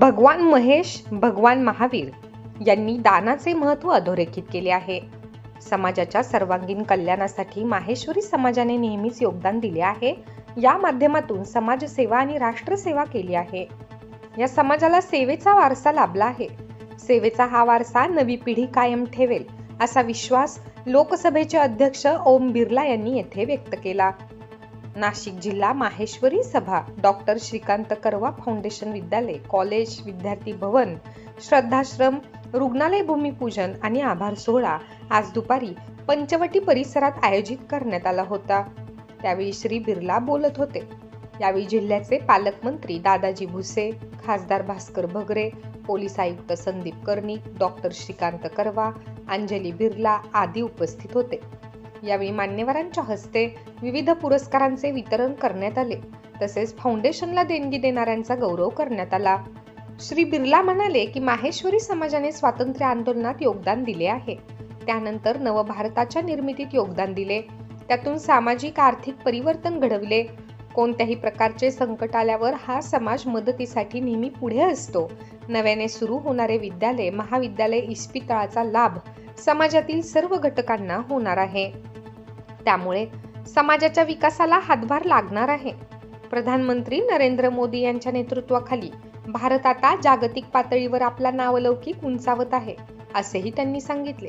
भगवान महेश भगवान महावीर यांनी दानाचे महत्त्व अधोरेखित केले आहे. समाजाच्या सर्वांगीण कल्याणासाठी माहेश्वरी समाजाने नेहमीच योगदान दिले आहे. या माध्यमातून समाजसेवा आणि राष्ट्रसेवा केली आहे. या समाजाला सेवेचा वारसा लाभला आहे. सेवेचा हा वारसा नवी पिढी कायम ठेवेल असा विश्वास लोकसभेचे अध्यक्ष ओम बिर्ला यांनी येथे व्यक्त केला. नाशिक जिल्हा माहेश्वरी सभा. डॉक्टर श्रीकांत करवा फाउंडेशन विद्यालय कॉलेज विद्यार्थी भवन श्रद्धाश्रम रुग्णालय भूमिपूजन आणि आभार सोहळा आज दुपारी पंचवटी परिसरात आयोजित करण्यात आला होता. त्यावेळी श्री बिर्ला बोलत होते. यावेळी जिल्ह्याचे पालकमंत्री दादाजी भुसे खासदार भास्कर भगरे पोलीस आयुक्त संदीप कर्णिक डॉक्टर श्रीकांत करवा अंजली बिर्ला आदी उपस्थित होते. यावेळी मान्यवरांच्या हस्ते विविध पुरस्कारांचे वितरण करण्यात आले. तसेच फाउंडेशनला देणगी देणाऱ्यांचा गौरव करण्यात आला. श्री बिर्ला म्हणाले की माहेश्वरी समाजाने स्वातंत्र्य आंदोलनात योगदान दिले आहे. त्यानंतर नवभारताच्या निर्मितीत योगदान दिले. त्यातून सामाजिक आर्थिक परिवर्तन घडविले. कोणत्याही प्रकारचे संकट आल्यावर हा समाज मदतीसाठी नेहमी पुढे असतो. नव्याने सुरू होणारे विद्यालय महाविद्यालय इस्पितळाचा लाभ समाजातील सर्व घटकांना होणार आहे. त्यामुळे समाजाच्या विकासाला हातभार लागणार आहे. प्रधानमंत्री नरेंद्र मोदी यांच्या नेतृत्वाखाली भारत आता जागतिक पातळीवर आपला नावलौकिक उंचावत आहे असेही त्यांनी सांगितले.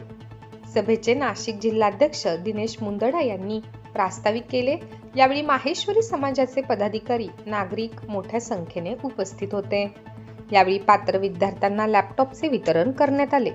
सभेचे नाशिक जिल्हाध्यक्ष दिनेश मुंदडा यांनी प्रास्ताविक केले यावेळी माहेश्वरी समाजाचे पदाधिकारी नागरिक मोठ्या संख्येने उपस्थित होते. यावेळी पात्र विद्यार्थ्यांना लॅपटॉपचे वितरण करण्यात आले.